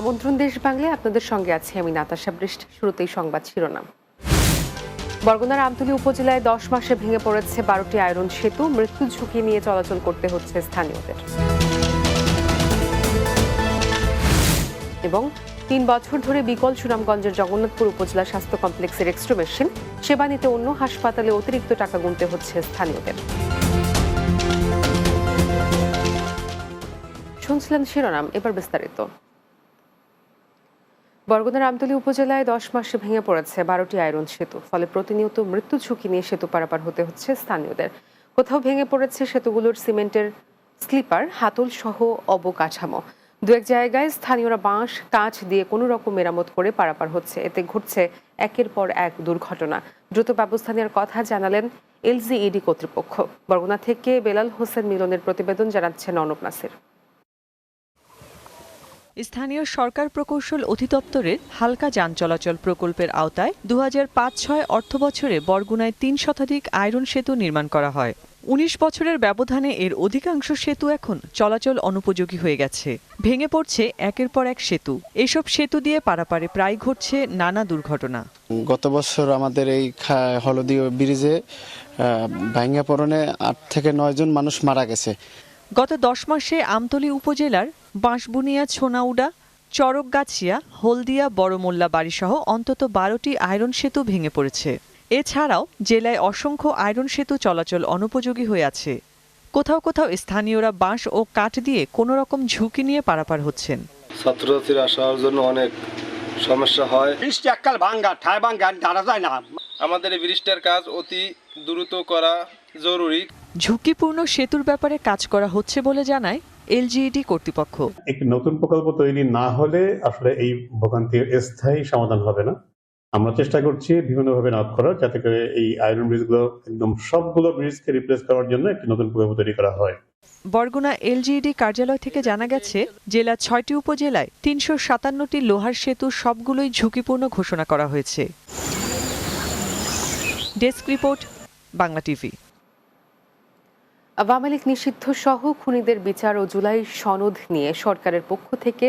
আমন্ত্রণ দেশ বাংলায় আপনাদের সঙ্গে আছি আমি নাতাশা বৃষ্টি। শুরুতেই সংবাদ শিরোনাম। বরগুনার আমতলী উপজেলায় দশ মাসে ভেঙে পড়েছে বারোটি আয়রন সেতু। মৃত্যু ঝুঁকি নিয়ে চলাচল করতে হচ্ছে স্থানীয়দের। এবং তিন বছর ধরে বিকল সুনামগঞ্জের জগন্নাথপুর উপজেলা স্বাস্থ্য কমপ্লেক্সের এক্সট্রা মেশিন। সেবা নিতে অন্য হাসপাতালে অতিরিক্ত টাকা গুনতে হচ্ছে স্থানীয়দের। শুনছিলেন শিরোনাম, এবার বিস্তারিত। বরগুনার আমতলী উপজেলায় দশ মাসে ভেঙে পড়েছে বারোটি আয়রন সেতু। ফলে প্রতিনিয়ত মৃত্যু ঝুঁকি নিয়ে সেতু পারাপার হতে হচ্ছে স্থানীয়দের। কোথাও ভেঙে পড়েছে সেতুগুলোর সিমেন্টের স্লিপার, হাতল সহ অবকাঠামো। দু এক জায়গায় স্থানীয়রা বাঁশ, কাঁচ দিয়ে কোনো রকম মেরামত করে পারাপার হচ্ছে। এতে ঘটছে একের পর এক দুর্ঘটনা। দ্রুত ব্যবস্থা নেওয়ার কথা জানালেন এলজিইডি কর্তৃপক্ষ। বরগুনা থেকে বেলাল হোসেন মিলনের প্রতিবেদন জানাচ্ছেন অর্ণব নাসির। স্থানীয় সরকার প্রকৌশল অধিদপ্তরের হালকা যান চলাচল প্রকল্পের আওতায় দু হাজার পাঁচ ছয় অর্থ বছরে বরগুনায় তিন শতাধিক আয়রন সেতু নির্মাণ করা হয়। উনিশ বছরের ব্যবধানে এর অধিকাংশ সেতু এখন চলাচল অনুপযোগী হয়ে গেছে। ভেঙে পড়ছে একের পর এক সেতু। এসব সেতু দিয়ে পারাপারে প্রায় ঘটছে নানা দুর্ঘটনা। গত বছর আমাদের এই খা- হলদি ব্রিজে ভাঙ্গা পড়নে আট থেকে নয় জন মানুষ মারা গেছে। গত দশ মাসে আমতলী উপজেলার বাঁশবুনিয়া ছোনাউডা চরকগাছিয়া হলদিয়া বড়মোল্লা বাড়িসহ অন্তত বারোটি আয়রন সেতু ভেঙে পড়েছে। এছাড়াও জেলায় অসংখ্য আয়রন সেতু চলাচল অনুপযোগী হয়ে আছে। কোথাও কোথাও স্থানীয়রা বাঁশ ও কাঠ দিয়ে কোনো রকম ঝুঁকি নিয়ে পারাপার হচ্ছেন। ছাত্রছাত্রীরা আসার জন্য অনেক সমস্যা হয়। বৃষ্টি এককাল ভাঙ্গা ঠায় ভাঙ্গা দাঁড়া যায় না। আমাদের এই ব্রিজটার কাজ অতি দ্রুত করা জরুরি। ঝুঁকিপূর্ণ সেতুর ব্যাপারে কাজ করা হচ্ছে বলে জানায় এলজিইডি কর্তৃপক্ষ। একটি নতুন প্রকল্প তৈরি না হলে আসলে এই ভোগান্তির স্থায়ী সমাধান হবে না। আমরা চেষ্টা করছি বিভিন্নভাবে নক করার যাতে করে এই আয়রন ব্রিজগুলো একদম সবগুলো ব্রিজকে রিপ্লেস করার জন্য একটি নতুন প্রকল্প তৈরি করা হয়। বরগুনা এলজিইডি কার্যালয় থেকে জানা গেছে জেলার ছয়টি উপজেলায় তিনশো সাতান্নটি লোহার সেতু সবগুলোই ঝুঁকিপূর্ণ ঘোষণা করা হয়েছে। Desk report Bangla TV. Awami League নিষিদ্ধ সহ খুনিদের বিচার ও জুলাই সনদ নিয়ে সরকারের পক্ষ থেকে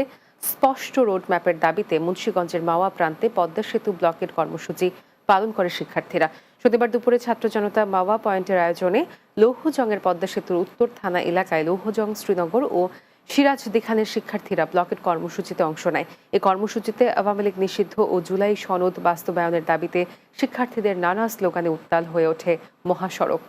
স্পষ্ট রোডম্যাপের দাবিতে মুন্সীগঞ্জের মাওয়া প্রান্তে পদ্মা সেতু ব্লকের কর্মসূচি পালন করে শিক্ষার্থীরা। শনিবার দুপুরে ছাত্র জনতা মাওয়া পয়েন্টের আয়োজনে লৌহজংয়ের পদ্মা সেতুর উত্তর থানা এলাকায় লৌহজং, শ্রীনগর ও সিরাজ দিখানের শিক্ষার্থীরা ব্লকের কর্মসূচিতে অংশ নেয়। এই কর্মসূচিতে আওয়ামী লীগ নিষিদ্ধ ও জুলাই সনদ বাস্তবায়নের দাবিতে শিক্ষার্থীদের নানা স্লোগানে উত্তাল হয়ে ওঠে মহাসড়ক।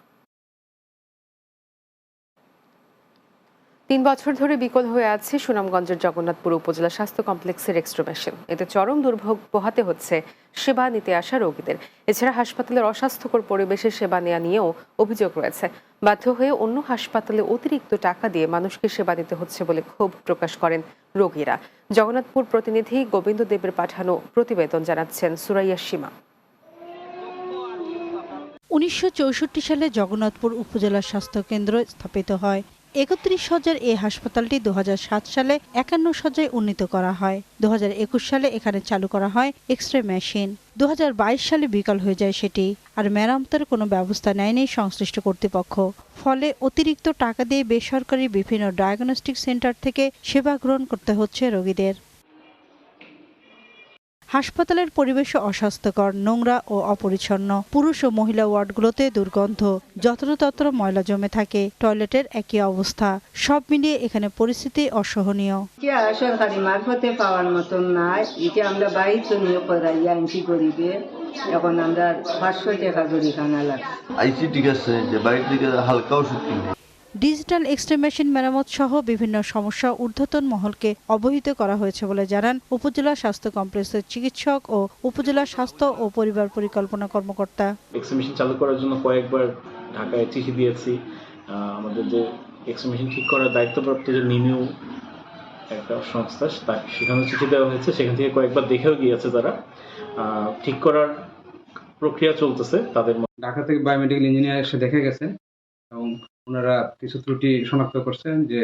তিন বছর ধরে বিকল হয়ে আছে সুনামগঞ্জের জগন্নাথপুর উপজেলা স্বাস্থ্য কমপ্লেক্সের এক্সট্রা মেশিন এতে চরম দুর্ভোগ পোহাতে হচ্ছে সেবা নিতে আসা রোগীদের। এছাড়া হাসপাতালের অস্বাস্থ্যকর পরিবেশে সেবা নেওয়া নিয়েও অভিযোগ রয়েছে। বাধ্য হয়ে অন্য হাসপাতালে অতিরিক্ত টাকা দিয়ে মানুষকে সেবা দিতে হচ্ছে বলে ক্ষোভ প্রকাশ করেন রোগীরা। জগন্নাথপুর প্রতিনিধি গোবিন্দ দেবের পাঠানো প্রতিবেদন জানাচ্ছেন সুরাইয়া সীমা। উনিশশো চৌষট্টি সালে জগন্নাথপুর উপজেলা স্বাস্থ্য কেন্দ্র স্থাপিত হয়। একত্রিশ হাজার এই হাসপাতালটি দু হাজার সাত সালে একান্ন শয্যায় উন্নীত করা হয়। দু হাজার একুশ সালে এখানে চালু করা হয় এক্স রে মেশিন। দু হাজার বাইশ সালে বিকল হয়ে যায় সেটি। আর মেরামতের কোনো ব্যবস্থা নেয়নি সংশ্লিষ্ট কর্তৃপক্ষ। ফলে অতিরিক্ত টাকা দিয়ে বেসরকারি বিভিন্ন ডায়াগনস্টিক সেন্টার থেকে সেবা গ্রহণ করতে হচ্ছে রোগীদের। হাসপাতালের পরিবেশ অস্বাস্থ্যকর নোংরা ও অপরিচ্ছন্ন। পুরুষ ও মহিলা ওয়ার্ডগুলোতে দুর্গন্ধ যত্রতত্র ময়লা জমে থাকে টয়লেটের একই অবস্থা। সব মিলিয়ে এখানে পরিস্থিতি অসহনীয়। সরকারি মারফতে পাওয়ার মতন নাই এটা আমরা বাড়িতে নিয়ে করাই আনছি গরিবে এখন আমরা পাঁচশো টাকা জরিখানা লাগে আইসি ঠিক আছে যে বাইরে থেকে হালকা ওষুধ ডিজিটাল এক্সরে মেশিন মেরামত সহ বিভিন্ন সমস্যা ঊর্ধ্বতন মহলকে অবহিত করা হয়েছে বলে জানান উপজেলা স্বাস্থ্য কমপ্লেক্সের চিকিৎসক ও উপজেলা স্বাস্থ্য ও পরিবার পরিকল্পনা কর্মকর্তা। এক্স মেশিন চালু করার জন্য কয়েকবার ঢাকায় চিঠি দিয়েছি। আমাদের যে এক্স মেশিন ঠিক করার দায়িত্বপ্রাপ্ত যে নিমিউ একটা সংস্থা তা- সেখানে চিঠি দেওয়া হয়েছে। সেখান থেকে কয়েকবার দেখেও গিয়েছে তারা। আহ, ঠিক করার প্রক্রিয়া চলতেছে তাদের ঢাকা থেকে বায়োমেডিক্যাল ইঞ্জিনিয়ার এসে দেখে গেছেন। এবং ওনারা কিছু ত্রুটি শনাক্ত করছেন যে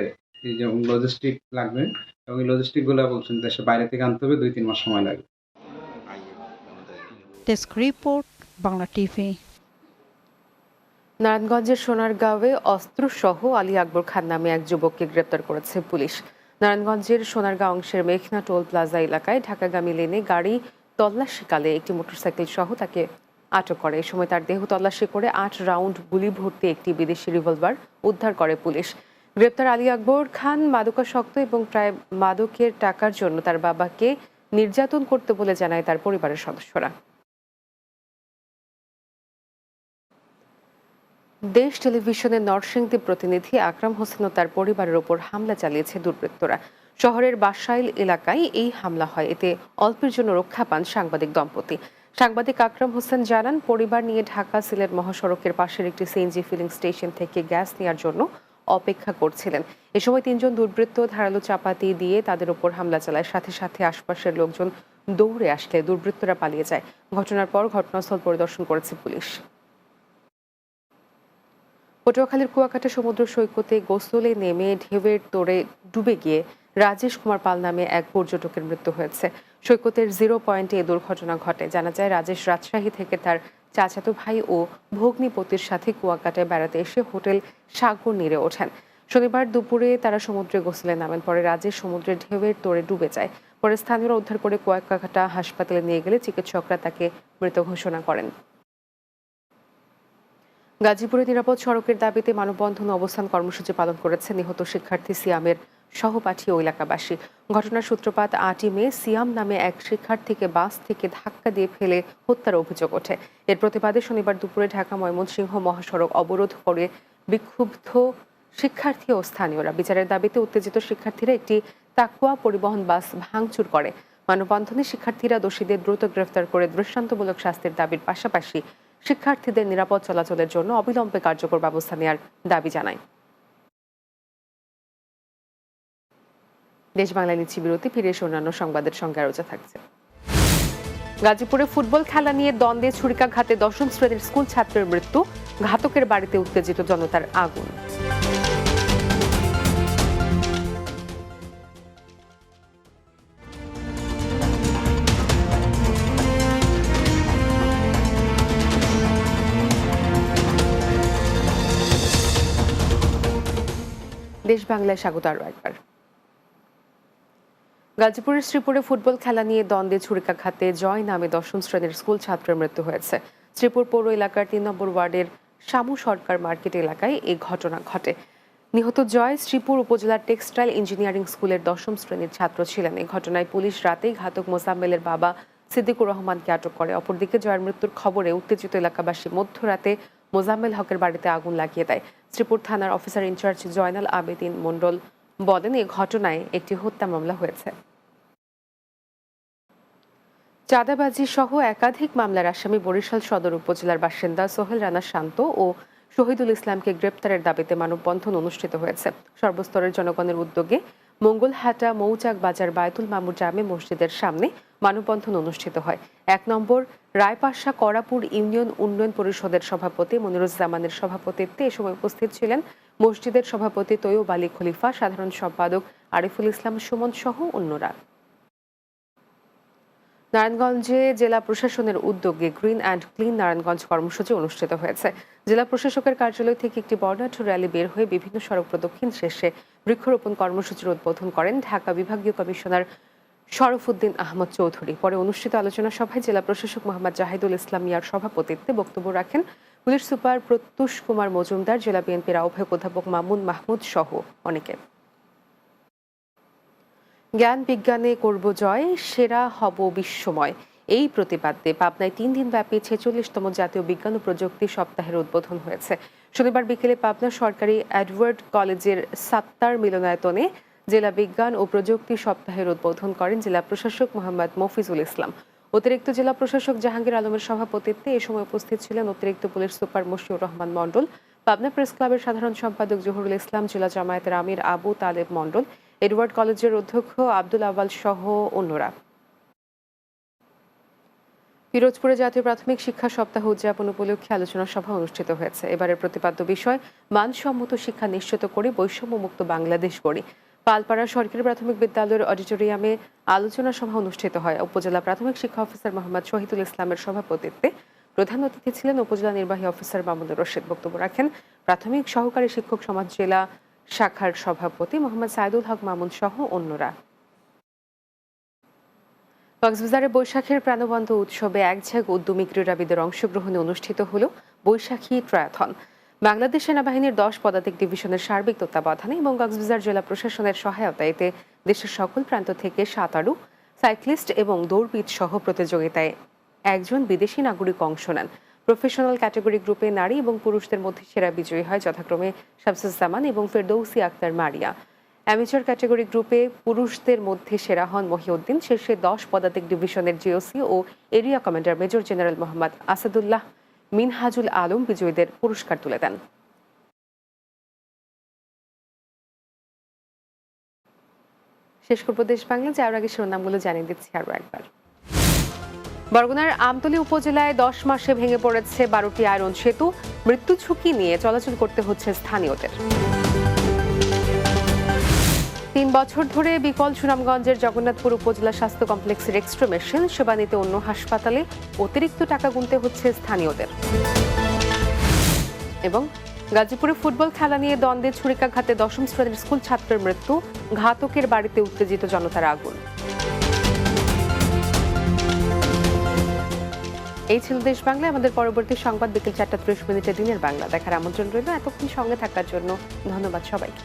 এই যেমন লজিস্টিক লাগবে এবং এই লজিস্টিকগুলা বলছেন দেশে বাইরে থেকে আনতে হবে দুই তিন মাস সময় লাগবে। ডেস্ক রিপোর্ট বাংলা টিভি নারায়ণগঞ্জের সোনারগাঁওয়ে অস্ত্রসহ আলী আকবর খান নামে এক যুবককে গ্রেপ্তার করেছে পুলিশ। নারায়ণগঞ্জের সোনারগাঁও অংশের মেঘনা টোল প্লাজা এলাকায় ঢাকাগামী লেনে গাড়ি তল্লাশিকালে একটি মোটরসাইকেল সহ তাকে আটক করে। এ সময় তার দেহ তল্লাশি করে আট রাউন্ড গুলি ভর্তি একটি বিদেশি রিভলভার উদ্ধার করে পুলিশ। গ্রেপ্তার আলী আকবর খান মাদকাসক্ত এবং প্রায় মাদকের টাকার জন্য তার বাবাকে নির্যাতন করতে বলে জানায় তার পরিবারের সদস্যরা। দেশ টেলিভিশনের নরসিংদী প্রতিনিধি আকরাম হোসেন ও তার পরিবারের ওপর হামলা চালিয়েছে দুর্বৃত্তরা। শহরের বাসাইল এলাকায় এই হামলা হয়। এতে অল্পের জন্য রক্ষা পান সাংবাদিক দম্পতি। সাংবাদিক আকরাম হোসেন জানান, পরিবার নিয়ে ঢাকা সিলেট মহাসড়কের পাশের একটি সিএনজি ফিলিং স্টেশন থেকে গ্যাস নেওয়ার জন্য অপেক্ষা করছিলেন। এ সময় তিনজন দুর্বৃত্ত ধারালো চাপাতি দিয়ে তাদের উপর হামলা চালায়। সাথে সাথে আশপাশের লোকজন দৌড়ে আসলে দুর্বৃত্তরা পালিয়ে যায়। ঘটনার পর ঘটনাস্থল পরিদর্শন করেছে পুলিশ। পটুয়াখালীর কুয়াকাটা সমুদ্র সৈকতে গোসলে নেমে ঢেউয়ের তোড়ে ডুবে গিয়ে রাজেশ কুমার পাল নামে এক পর্যটকের মৃত্যু হয়েছে। সৈকতের জিরো পয়েন্টে এ দুর্ঘটনা ঘটে। জানা যায়, রাজেশ রাজশাহী থেকে তার চাচাতো ভাই ও ভগ্নিপতির সাথে কুয়াকাটায় বেড়াতে এসে হোটেল সাগর নীরে ওঠেন। শনিবার দুপুরে তারা সমুদ্রে গোসলে নামেন। পরে রাজেশ সমুদ্রের ঢেউয়ের তোড়ে ডুবে যায়। পরে স্থানীয়রা উদ্ধার করে কুয়াকাটা হাসপাতালে নিয়ে গেলে চিকিৎসকরা তাকে মৃত ঘোষণা করেন। গাজীপুরে নিরাপদ সড়কের দাবিতে মানববন্ধন অবস্থান কর্মসূচি পালন করেছে নিহত শিক্ষার্থী সিয়ামের সহপাঠী ও এলাকাবাসী। ঘটনার সূত্রপাত আটই মে সিয়াম নামে এক শিক্ষার্থীকে বাস থেকে ধাক্কা দিয়ে ফেলে হত্যার অভিযোগ ওঠে। এর প্রতিবাদে শনিবার দুপুরে ঢাকা ময়মনসিংহ মহাসড়ক অবরোধ করে বিক্ষুব্ধ শিক্ষার্থী ও স্থানীয়রা। বিচারের দাবিতে উত্তেজিত শিক্ষার্থীরা একটি তাকুয়া পরিবহন বাস ভাঙচুর করে। মানববন্ধনে শিক্ষার্থীরা দোষীদের দ্রুত গ্রেফতার করে দৃষ্টান্তমূলক শাস্তির দাবির পাশাপাশি শিক্ষার্থীদের নিরাপদ চলাচলের জন্য অবিলম্বে কার্যকর ব্যবস্থা নেওয়ার দাবি জানায়। দেশ বাংলা নিচ্ছি বিরতি, ফিরে এসে অন্যান্য সংবাদের সঙ্গে আলোচনা থাকছে। গাজীপুরে ফুটবল খেলা নিয়ে দ্বন্দ্বে ছুরিকাঘাতে দশম শ্রেণির স্কুল ছাত্রের মৃত্যু, ঘাতকের বাড়িতে উত্তেজিত জনতার আগুন। দেশ বাংলায় স্বাগত আরও একবার। গাজীপুরের শ্রীপুরে ফুটবল খেলা নিয়ে দ্বন্দ্বে ছুরিকাঘাতে জয় নামে দশম শ্রেণির স্কুল ছাত্রের মৃত্যু হয়েছে। শ্রীপুর পৌর এলাকার তিন নম্বর ওয়ার্ডের শামু সরকার মার্কেট এলাকায় এই ঘটনা ঘটে। নিহত জয় শ্রীপুর উপজেলার টেক্সটাইল ইঞ্জিনিয়ারিং স্কুলের দশম শ্রেণির ছাত্র ছিলেন। এই ঘটনায় পুলিশ রাতেই ঘাতক মোসাম্মেলের বাবা সিদ্দিকুর রহমানকে আটক করে। অপরদিকে জয়ের মৃত্যুর খবরে উত্তেজিত এলাকাবাসী মধ্যরাতে মোজাম্মেল হকের বাড়িতে আগুন লাগিয়ে দেয়। শ্রীপুর থানার অফিসার ইনচার্জ জয়নাল আবেদিন মণ্ডল বলেন, এই ঘটনায় একটি হত্যা মামলা হয়েছে। চাঁদাবাজি সহ একাধিক মামলার আসামি বরিশাল সদর উপজেলার বাসিন্দা সোহেল রানা শান্ত ও শহীদুল ইসলামকে গ্রেপ্তারের দাবিতে মানববন্ধন অনুষ্ঠিত হয়েছে। সর্বস্তরের জনগণের উদ্যোগে মঙ্গলহাটা মৌচাক বাজার বায়তুল মামুর জামে মসজিদের সামনে মানববন্ধন অনুষ্ঠিত হয়। এক নম্বর, রায়পাশা করাপুর ইউনিয়ন উন্নয়ন পরিষদের সভাপতি মনিরুজ্জামানের সভাপতিত্বে এ সময় উপস্থিত ছিলেন মসজিদের সভাপতি তৈয়ব আলী খলিফা, সাধারণ সম্পাদক আরিফুল ইসলাম, সুমন সহ অন্যরা। নারায়ণগঞ্জে জেলা প্রশাসনের উদ্যোগে গ্রিন অ্যান্ড ক্লিন নারায়ণগঞ্জ কর্মসূচি অনুষ্ঠিত হয়েছে। জেলা প্রশাসকের কার্যালয় থেকে একটি বর্ণাঢ্য র্যালি বের হয়ে বিভিন্ন সড়ক প্রদক্ষিণ শেষে বৃক্ষরোপণ কর্মসূচির উদ্বোধন করেন ঢাকা বিভাগীয় কমিশনার শরফুদ্দিন আহমদ চৌধুরী। পরে অনুষ্ঠিত আলোচনা সভায় জেলা প্রশাসক মোহাম্মদ জাহিদুল ইসলাম মিয়ার সভাপতিত্বে বক্তব্য রাখেন পুলিশ সুপার প্রত্যুষ কুমার মজুমদার, জেলা বিএনপির আহ্বায়ক অধ্যাপক মামুন মাহমুদ সহ অনেকে। জ্ঞান বিজ্ঞানে করব জয়, সেরা হব বিশ্বময়। এই প্রতিপাদ্যে পাবনায় তিন দিন ব্যাপী ছেচল্লিশতম জাতীয় বিজ্ঞান ও প্রযুক্তি সপ্তাহের উদ্বোধন হয়েছে। শনিবার বিকেলে পাবনা সরকারি অ্যাডওয়ার্ড কলেজের সাত্তার মিলনায়তনে জেলা বিজ্ঞান ও প্রযুক্তি সপ্তাহের উদ্বোধন করেন জেলা প্রশাসক মোহাম্মদ মফিজুল ইসলাম। অতিরিক্ত জেলা প্রশাসক জাহাঙ্গীর আলমের সভাপতিত্বে এ সময় উপস্থিত ছিলেন অতিরিক্ত police super Moshiur Rahman Mondal, Pabna press ক্লাবের সাধারণ সম্পাদক জহুরুল ইসলাম, জেলা জামায়াতের আমির আবু তালেব মণ্ডল, এডওয়ার্ড কলেজের অধ্যক্ষ আব্দুল আওয়াল সহ অন্যরা। পিরোজপুরে জাতীয় প্রাথমিক শিক্ষা সপ্তাহ উদযাপন উপলক্ষে আলোচনা সভা অনুষ্ঠিত হয়েছে। এবারের প্রতিপাদ্য বিষয়, মানসম্মত শিক্ষা নিশ্চিত করে বৈষম্যমুক্ত বাংলাদেশ গড়ি। পালপাড়া সরকারি প্রাথমিক বিদ্যালয়ের অডিটোরিয়ামে আলোচনা সভা অনুষ্ঠিত হয়। উপজেলা প্রাথমিক শিক্ষা অফিসার মোহাম্মদ শহীদুল ইসলামের সভাপতিত্বে প্রধান অতিথি ছিলেন উপজেলা নির্বাহী অফিসার মামুনুর রশিদ। বক্তব্য রাখেন প্রাথমিক সহকারী শিক্ষক সমাজ জেলা শাখার সভাপতি মোহাম্মদ সাইদুল হক মামুন সহ অন্যরা। কক্সবাজারে বৈশাখের প্রাণবন্ত উৎসবে এক ঝাঁক উদ্যমী ক্রীড়াবিদের অংশগ্রহণে অনুষ্ঠিত হল বৈশাখী ট্রায়াথন। বাংলাদেশ সেনাবাহিনীর দশ পদাতিক ডিভিশনের সার্বিক তত্ত্বাবধানে এবং কক্সবাজার জেলা প্রশাসনের সহায়তায় এতে দেশের সকল প্রান্ত থেকে সাঁতারু, সাইক্লিস্ট এবং দৌড়বিদ সহ প্রতিযোগিতায় একজন বিদেশি নাগরিক অংশ নেন। প্রফেশনাল ক্যাটাগরি গ্রুপে নারী এবং পুরুষদের মধ্যে সেরা বিজয়ী হয় যথাক্রমে শামসুজ্জামান এবং ফেরদৌসি আক্তার মারিয়া। অ্যামেচার ক্যাটাগরি গ্রুপে পুরুষদের মধ্যে সেরা হন মহিউদ্দিন, শীর্ষে দশ পদাতিক ডিভিশনের জিওসি ও area commander major general Mohammad Asadullah. Minhajul Alam বিজয়ীদের পুরস্কার তুলে দেন। শেষ করব দেশ বাংলা। যাওয়ার আগে শিরোনামগুলো জানিয়ে দিচ্ছি আরও একবার। বরগুনার আমতলী উপজেলায় দশ মাসে ভেঙে পড়েছে বারোটি আয়রন সেতু। মৃত্যু ঝুঁকি নিয়ে চলাচল করতে হচ্ছে স্থানীয়দের। তিন বছর ধরে বিকল সুনামগঞ্জের জগন্নাথপুর উপজেলা স্বাস্থ্য কমপ্লেক্সের এক্সট্রা মেশিন সেবা নিতে অন্য হাসপাতালে অতিরিক্ত টাকা গুনতে হচ্ছে স্থানীয়দের। এবং গাজীপুরে ফুটবল খেলা নিয়ে দ্বন্দ্বে ছুরিকাঘাতে দশম শ্রেণির স্কুল ছাত্রের মৃত্যু, ঘাতকের বাড়িতে উত্তেজিত জনতার আগুন। এই ছিল দেশ বাংলা, আমাদের পরবর্তী সংবাদ বিকেল চারটা ত্রিশ মিনিটে দিনের বাংলা। দেখার আমন্ত্রণ রইল, এতক্ষণ সঙ্গে থাকার জন্য ধন্যবাদ সবাইকে।